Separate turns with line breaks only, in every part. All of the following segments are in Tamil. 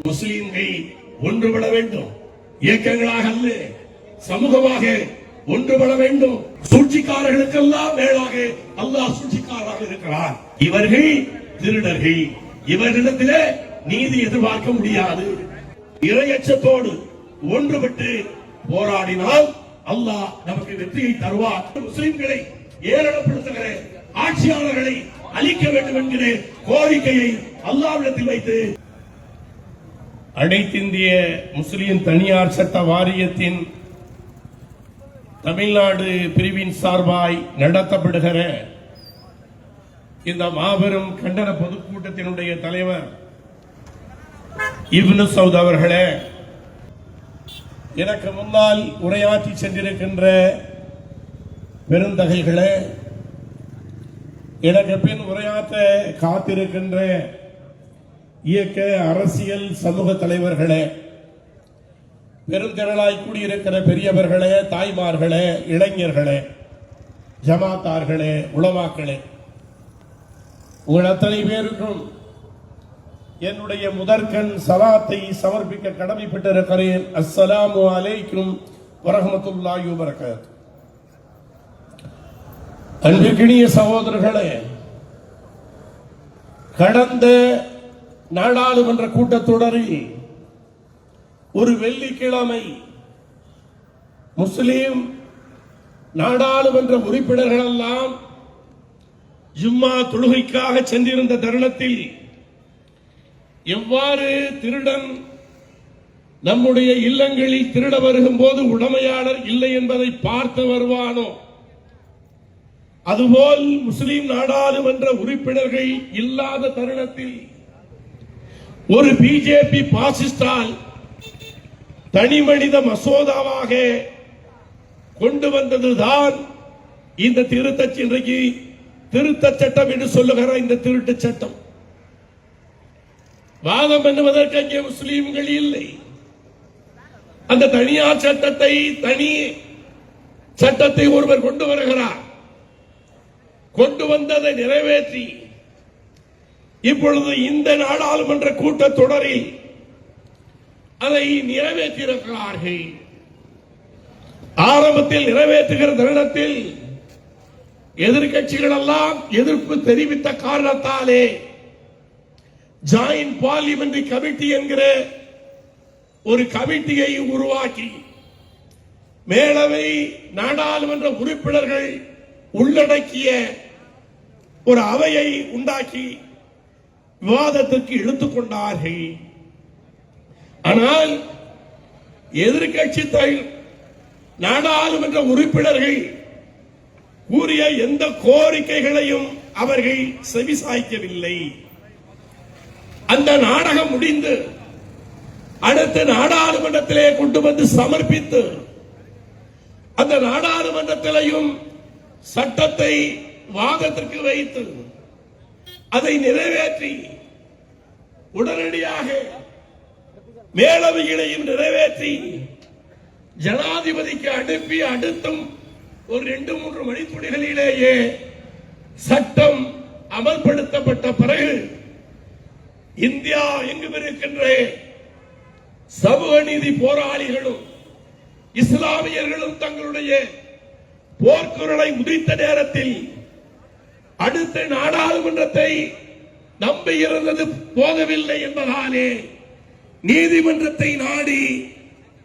முஸ்லீம்கள் ஒன்றுபட வேண்டும். இயக்கங்களாக அல்ல சமூகமாக ஒன்றுபட வேண்டும். சூழ்ச்சிக்காரர்களுக்கெல்லாம் மேலாக அல்லாஹ் சூழ்ச்சிக்காரராக இருக்கிறார் இவர்கள் திருடர்கள். இவர்களிடத்திலே நீதி எதிர்பார்க்க முடியாது. இரையச்சத்தோடு ஒன்றுபட்டு போராடினால் அல்லாஹ் நமக்கு வெற்றியை தருவார். முஸ்லிம்களை ஏளனப்படுத்துகிற ஆட்சியாளர்களை அழிக்க வேண்டும் என்கிற கோரிக்கையை அல்லாவிடத்தில் வைத்து அனைத்திந்திய முஸ்லிம் தனியார் சட்ட வாரியத்தின் தமிழ்நாடு பிரிவின் சார்பாய் நடத்தப்படுகிற இந்த மாபெரும் கண்டன பொதுக்கூட்டத்தினுடைய தலைவர் இப்னு சவுத் அவர்களே எனக்கு முன்னால் உரையாற்றி சென்றிருக்கின்ற பெருந்தகைகளே எனக்கு பின் உரையாற்ற காத்திருக்கின்ற இயக்க அரசியல் சமூக தலைவர்களே பெருந்திரளாய் கூடியிருக்கிற பெரியவர்களே தாய்மார்களே இளைஞர்களே ஜமாத்தார்களே உளமாக்களே உங்கள் அத்தனை பேருக்கும் என்னுடைய முதற்கண் சலாத்தை சமர்ப்பிக்க கடமைப்பட்டிருக்கிறேன். அஸ்ஸலாமு அலைக்கும் வரஹமத்துல்லாஹி வபரகாத் அன்பிற்கினிய சகோதரர்களே கடந்த நாடாளுமன்ற கூட்டத்தொடரில் ஒரு வெள்ளிக்கிழமை முஸ்லீம் நாடாளுமன்ற உறுப்பினர்கள் எல்லாம் ஜும்மா தொழுகைக்காக சென்றிருந்த தருணத்தில் எவ்வாறு திருடன் நம்முடைய இல்லங்களில் திருட வருகும் போது உடமையாளர் இல்லை என்பதை பார்த்து வருவானோ? அதுபோல் முஸ்லிம் நாடாளுமன்ற உறுப்பினர்கள் இல்லாத தருணத்தில் ஒரு பிஜேபி பாசிஸ்டால் தனி மனித மசோதாவாக கொண்டு வந்ததுதான் இந்த திருத்த இன்றைக்கு திருத்த சட்டம் என்று சொல்லுகிற இந்த திருட்டு சட்டம். வாதம் பண்ணுவதற்கு அங்கே முஸ்லீம்கள் இல்லை. அந்த தனியார் சட்டத்தை தனி சட்டத்தை ஒருவர் கொண்டு வருகிறார். கொண்டு வந்ததை நிறைவேற்றி இப்பொழுது இந்த நாடாளுமன்ற கூட்டத்தொடரில் அதை நிறைவேற்றியிருக்கிறார்கள். ஆரம்பத்தில் நிறைவேற்றுகிற தருணத்தில் எதிர்கட்சிகள் எல்லாம் எதிர்ப்பு தெரிவித்த காரணத்தாலே ஜாயின்ட் பார்லிமெண்டரி கமிட்டி என்கிற ஒரு கமிட்டியை உருவாக்கி மேலவை நாடாளுமன்ற உறுப்பினர்கள் உள்ளடக்கிய ஒரு அவையை உண்டாக்கி விவாதத்திற்கு இழுத்துக் கொண்டார்கள். ஆனால் எதிர்கட்சி நாடாளுமன்ற உறுப்பினர்கள் கூறிய எந்த கோரிக்கைகளையும் அவர்கள் செவிசாய்க்கவில்லை. அந்த நாடகம் முடிந்து அடுத்த நாடாளுமன்றத்திலே கொண்டு வந்து சமர்ப்பித்து அந்த நாடாளுமன்றத்திலையும் சட்டத்தை வாதத்திற்கு வைத்து அதை நிறைவேற்றி உடனடியாக மேலவைகளையும் நிறைவேற்றி ஜனாதிபதிக்கு அனுப்பி அடுத்தும் ஒரு ரெண்டு மூன்று மணித்துளிகளிலேயே சட்டம் அமல்படுத்தப்பட்ட பிறகு இந்தியா எங்கும் இருக்கின்ற சமூக நீதி போராளிகளும் இஸ்லாமியர்களும் தங்களுடைய போர்க்குரலை முடித்த நேரத்தில் அடுத்த நாடாளுமன்றத்தை நம்பி இருந்தது போதவில்லை என்பதாலே நீதிமன்றத்தை நாடி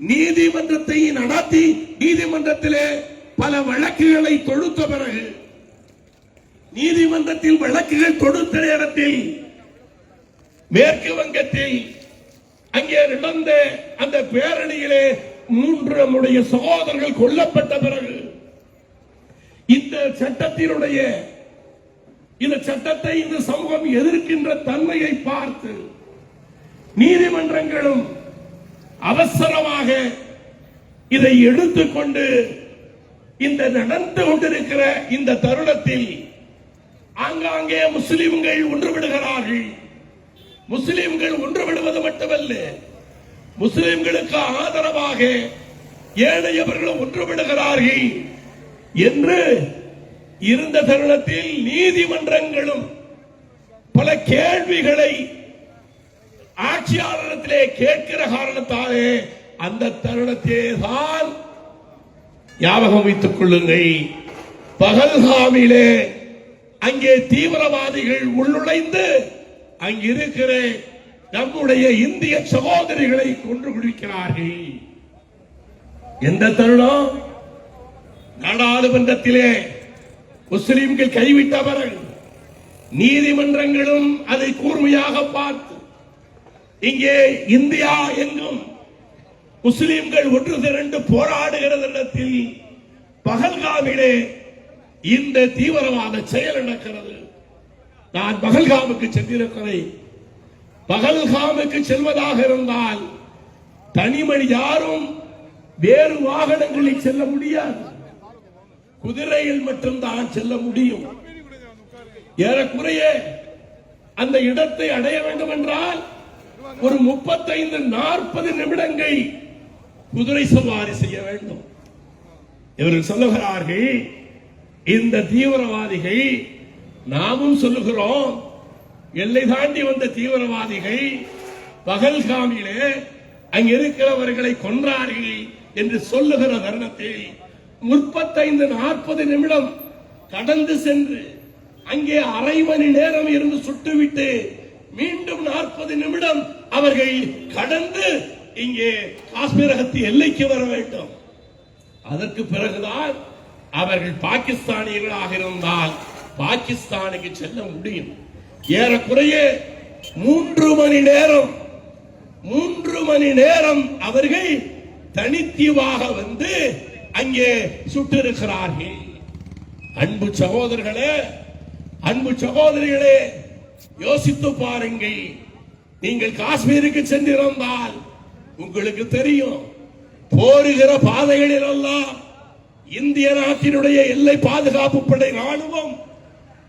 நீதிமன்றத்தை நடத்தி நீதிமன்றத்திலே பல வழக்குகளை தொடுத்த பிறகு நீதிமன்றத்தில் வழக்குகள் தொடுத்த நேரத்தில் மேற்கு வங்கத்தில் அங்கே நடந்த அந்த பேரணியிலே மூன்று நம்முடைய சகோதரர்கள் கொல்லப்பட்ட பிறகு இந்த சட்டத்தினுடைய இந்த சட்டத்தை இந்த சமூகம் எதிர்க்கின்ற தன்மையை பார்த்து நீதிமன்றங்களும் அவசரமாக இதை எடுத்துக்கொண்டு இந்த நடந்து கொண்டிருக்கிற இந்த தருணத்தில் ஆங்காங்கே முஸ்லிம்கள் ஒன்றுவிடுகிறார்கள். முஸ்லிம்கள் ஒன்றுவிடுவது மட்டுமல்ல முஸ்லிம்களுக்கு ஆதரவாக ஏழையவர்களும் ஒன்றுவிடுகிறார்கள் என்று இருந்த தருணத்தில் நீதிமன்றங்களும் பல கேள்விகளை ஆட்சியாளரிடத்திலே கேட்கிற காரணத்தாலே அந்த தருணத்திலே தான் ஞாபகம் வைத்துக் கொள்ளுங்கள். பகல்காமிலே அங்கே தீவிரவாதிகள் உள்ளுழைந்து அங்கிருக்கிற நம்முடைய இந்திய சகோதரிகளை கொன்று குடிக்கிறார்கள். எந்த தருணம்? நாடாளுமன்றத்திலே முஸ்லிம்கள் கைவிட்டவர்கள் நீதிமன்றங்களும் அதை கூர்மையாக பார்த்து இங்கே இந்தியா எங்கும் முஸ்லிம்கள் ஒன்று திரண்டு போராடுகிறது இடத்தில் பகல்காமிலே இந்த தீவிரவாத செயல் நடக்கிறது. நான் பகல்காமுக்கு சென்றிருக்கிறேன். பகல்காமுக்கு செல்வதாக இருந்தால் தனிமணி யாரும் வேறு வாகனங்களில் செல்ல முடியாது. குதிரையில் மட்டும்தான் செல்ல முடியும். ஏறக்குறைய அந்த இடத்தை அடைய வேண்டும் என்றால் ஒரு முப்பத்தைந்து நாற்பது நிமிடங்கள் குதிரை சவாரி செய்ய வேண்டும். இவர்கள் சொல்லுகிறார்கள் இந்த தீவிரவாதிகள் நாமும் சொல்லுகிறோம் எல்லை தாண்டி வந்த தீவிரவாதிகள் பகல்காமிலே அங்கிருக்கிறவர்களை கொன்றார்கள் என்று சொல்லுகிற தருணத்தில் முப்பத்தைந்து நாற்பது நிமிடம் கடந்து சென்று அங்கே அரை மணி நேரம் இருந்து சுட்டுவிட்டு மீண்டும் நாற்பது நிமிடம் அவர்கள் கடந்து இங்கே காஷ்மீரகத்து எல்லைக்கு வர வேண்டும். அதற்கு பிறகுதான் அவர்கள் பாகிஸ்தானியர்களாக இருந்தால் பாகிஸ்தானுக்கு செல்ல முடியும். ஏறக்குறைய மூன்று மணி நேரம் மூன்று மணி நேரம் அவர்கள் தனித்தீவாக வந்து அங்கே சுட்டிருக்கிறார்கள். அன்பு சகோதரர்களே அன்பு சகோதரிகளே யோசித்து பாருங்கள். நீங்கள் காஷ்மீருக்கு சென்றிருந்தால் உங்களுக்கு தெரியும் போருகிற பாதைகளில் எல்லாம் இந்திய நாட்டினுடைய எல்லை பாதுகாப்பு படை ராணுவம்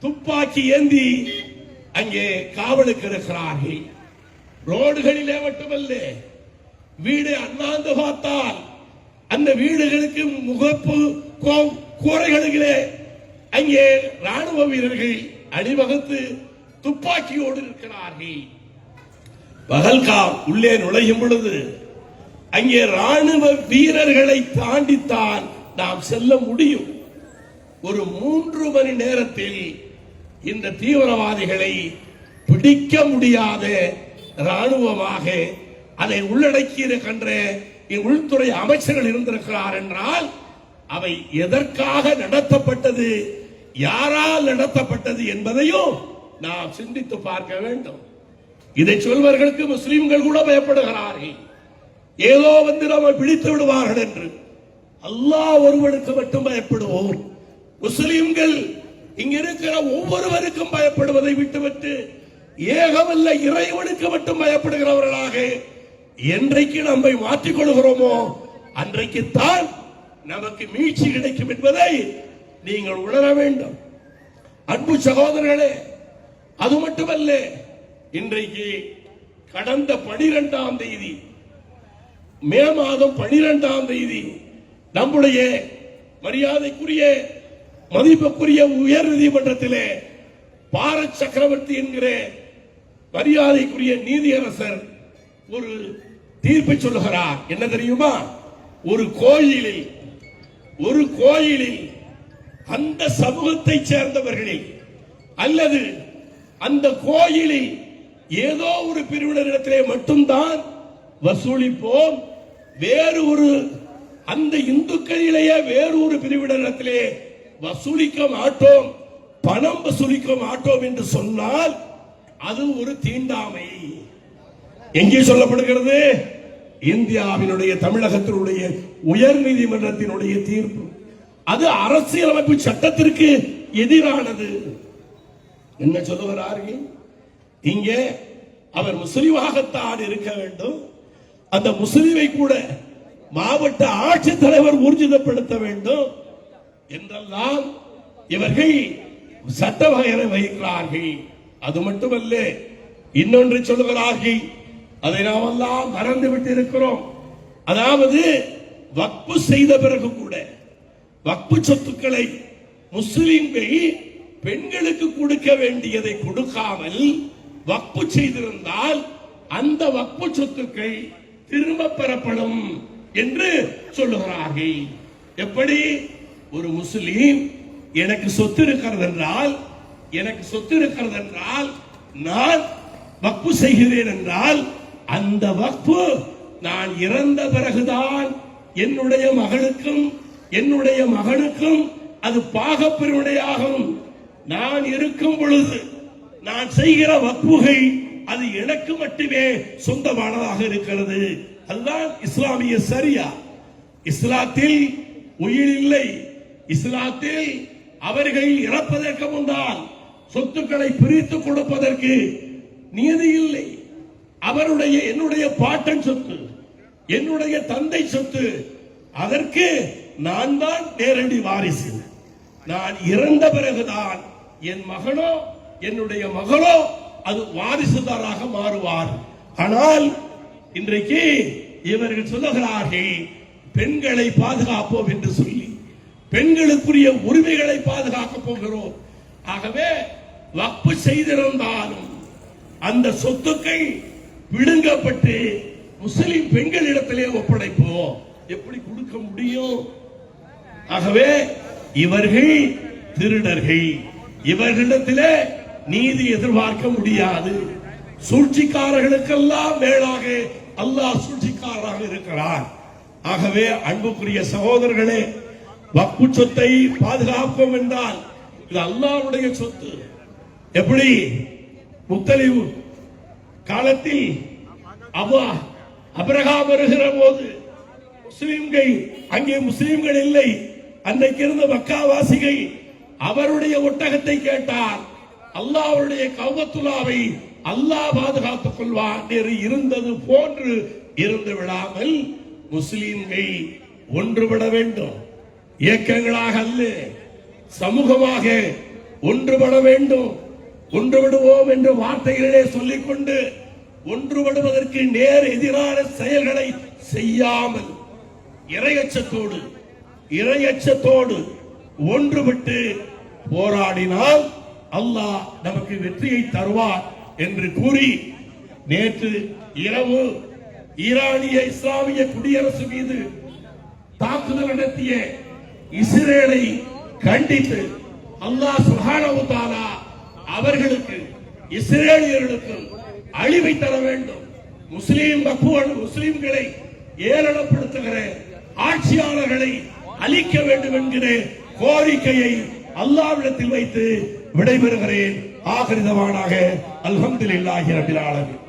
துப்பாக்கி ஏந்தி அங்கே காவலுக்கு இருக்கிறார்கள். ரோடுகளிலே மட்டுமல்ல வீடு அண்ணாந்து பார்த்தால் அந்த வீடுகளுக்கு முகப்பு கோ- கூரைகளிலே அங்கே ராணுவ வீரர்கள் அணிவகுத்து துப்பாக்கியோடு இருக்கிறார்கள் பகல்காம் உள்ளே நுழையும் பொழுது அங்கே ராணுவ வீரர்களை தாண்டித்தான் நாம் செல்ல முடியும். ஒரு மூன்று மணி நேரத்தில் இந்த தீவிரவாதிகளை பிடிக்க முடியாத ராணுவமாக அதை உள்ளடக்கி இருக்கின்ற உள்துறை அமைச்சர்கள் இருந்திருக்கிறார் என்றால் அவை எதற்காக நடத்தப்பட்டது யாரால் நடத்தப்பட்டது என்பதையும் நாம் சிந்தித்து பார்க்க வேண்டும். இதை சொல்வர்களுக்கு முஸ்லிம்கள் கூட பயப்படுகிறார்கள். ஏதோ வந்து நம்மை பிடித்து விடுவார்கள் என்று. அல்லாஹ் ஒருவனுக்கு மட்டும் பயப்படுவோம் முஸ்லிம்கள் இங்க இருக்கிற ஒவ்வொருவருக்கும் பயப்படுவதை விட்டுவிட்டு ஏகமல்ல இறைவனுக்கு மட்டும் பயப்படுகிறவர்களாக என்றைக்கு நம்மை மாற்றிக் கொள்கிறோமோ அன்றைக்குத்தான் நமக்கு மீட்சி கிடைக்கும் என்பதை நீங்கள் உணர வேண்டும். அன்பு சகோதரர்களே அது மட்டுமல்ல இன்றைக்கு கடந்த பனிரெண்டாம் தேதி மே மாதம் பனிரெண்டாம் தேதி நம்முடைய மரியாதைக்குரிய மதிப்புக்குரிய உயர் நீதிமன்றத்திலே பாரத் சக்கரவர்த்தி என்கிற மரியாதைக்குரிய நீதியரசர் ஒரு தீர்ப்பை சொல்லுகிறார். என்ன தெரியுமா? ஒரு கோயிலில் ஒரு கோயிலில் அந்த சமூகத்தை சேர்ந்தவர்களில் அல்லது அந்த கோயிலில் ஏதோ ஒரு பிரிவினரிடத்திலே மட்டும்தான் வசூலிப்போம். வேறு ஒரு அந்த இந்துக்களிலேயே வேறு ஒரு பிரிவினரிடத்திலே வசூலிக்க மாட்டோம். பணம் வசூலிக்க மாட்டோம் என்று சொன்னால் அது ஒரு தீண்டாமை. எங்கே சொல்லப்படுகிறது? இந்தியாவினுடைய தமிழகத்தினுடைய உயர் நீதிமன்றத்தினுடைய தீர்ப்பு. அது அரசியலமைப்பு சட்டத்திற்கு எதிரானது. என்ன சொல்லுகிறார்கள்? இங்கே அவர் முஸ்லிமாகத்தான் இருக்க வேண்டும். அந்த முஸ்லிமை கூட மாவட்ட ஆட்சித்தலைவர் ஊர்ஜிதப்படுத்த வேண்டும் என்றெல்லாம் இவர்கள் சட்ட வகையை வகிக்கிறார்கள். அது மட்டுமல்ல இன்னொன்று சொல்லுகிறார்கள் அதை நாம் எல்லாம் மறந்து விட்டு இருக்கிறோம் அதாவது வக்பு செய்த பிறகு கூட வக்பு சொத்துக்களை முஸ்லிம்கள் பெண்களுக்கு கொடுக்க வேண்டியதை கொடுக்காமல் வக்பு செய்திருந்தால் அந்த வக்பு சொத்துக்கள் திரும்ப பெறப்படும் என்று சொல்லுகிறார்கள். எப்படி? ஒரு முஸ்லீம் எனக்கு சொத்து இருக்கிறது என்றால் எனக்கு சொத்து இருக்கிறது என்றால் நான் வக்பு செய்கிறேன் என்றால் அந்த வக்பு நான் இறந்த பிறகுதான் என்னுடைய மகளுக்கும் என்னுடைய மகனுக்கும் அது பாகப்பிரிவினையாகும். நான் இருக்கும் பொழுது நான் செய்கிற வக்புகை அது எனக்கு மட்டுமே சொந்தமானதாக இருக்கிறது. அதுதான் இஸ்லாமிய சரியா. இஸ்லாத்தில் உயிர் இல்லை இஸ்லாத்தில் அவர்கள் இறப்பதற்கு முன்னால் சொத்துக்களை பிரித்து கொடுப்பதற்கு நீதி இல்லை அவருடைய என்னுடைய பாட்டன் சொத்து என்னுடைய தந்தை சொத்து அதற்கு நான் தான் நேரடி வாரிசு. நான் இறந்த பிறகுதான் என் மகனோ என்னுடைய மகளோ அது வாரிசுதாராக மாறுவார். ஆனால் இன்றைக்கு இவர்கள் சொல்லுகிறார்கள் பெண்களை பாதுகாப்போம் என்று சொல்லி பெண்களுக்குரிய உரிமைகளை பாதுகாக்க போகிறோம். ஆகவே வக்பு செய்திருந்தாலும் அந்த சொத்துக்கள் விடுங்கப்பட்டு முஸ்லிம் பெண்களிடத்திலே ஒப்படைப்போம். எப்படி கொடுக்க முடியும்? ஆகவே இவர்கள் திருடர்கள். இவர்களிடத்திலே நீதி எதிர்பார்க்க முடியாது. சூழ்ச்சிக்காரர்களுக்கெல்லாம் மேலாக அல்லாஹ் சூழ்ச்சிக்காரராக இருக்கிறார் ஆகவே அன்புக்குரிய சகோதரர்களே வக்பு சொத்தை பாதுகாப்போம் என்றால் இது அல்லாவுடைய சொத்து. எப்படி? முத்தலிவு காலத்தில் அபா அபிரகாம் வருகிற போது முஸ்லிம்கள் அங்கே முஸ்லிம்கள் இல்லை. அன்றைக்கு இருந்த மக்காவாசிகள் அவருடைய ஒட்டகத்தை கேட்டார். அல்லாஹ் அவருடைய அல்லாஹ் பாதுகாத்துக் கொள்வான் என்று இருந்தது போன்று இருந்து விடாமல் முஸ்லிம்கள் ஒன்றுபட வேண்டும். இயக்கங்களாக அல்ல சமூகமாக ஒன்றுபட வேண்டும். ஒன்றுபடுவோம் என்று வார்த்தைகளிலே சொல்லிக்கொண்டு ஒன்றுபடுவதற்கு நேர் எதிரான செயல்களை செய்யாமல் இரையச்சத்தோடு இரையச்சத்தோடு ஒன்றுபட்டு போராடினால் அல்லாஹ் நமக்கு வெற்றியை தருவார் என்று கூறி நேற்று இரவு ஈரானிய இஸ்லாமிய குடியரசு மீது தாக்குதல் நடத்திய இஸ்ரேலை கண்டித்து அல்லாஹ் சுப்ஹானஹு அவர்களுக்கு இஸ்ரேலியர்களுக்கும் அழிவை தர வேண்டும். முஸ்லீம் பக்குவன் முஸ்லீம்களை ஏளனப்படுத்துகிற ஆட்சியாளர்களை அழிக்க வேண்டும் என்கிற கோரிக்கையை அல்லாவிடத்தில் வைத்து விடைபெறுகிறேன். ஆகிருதவானாக அல்ஹம்துலில்லாஹி ரபில் ஆலமீன்.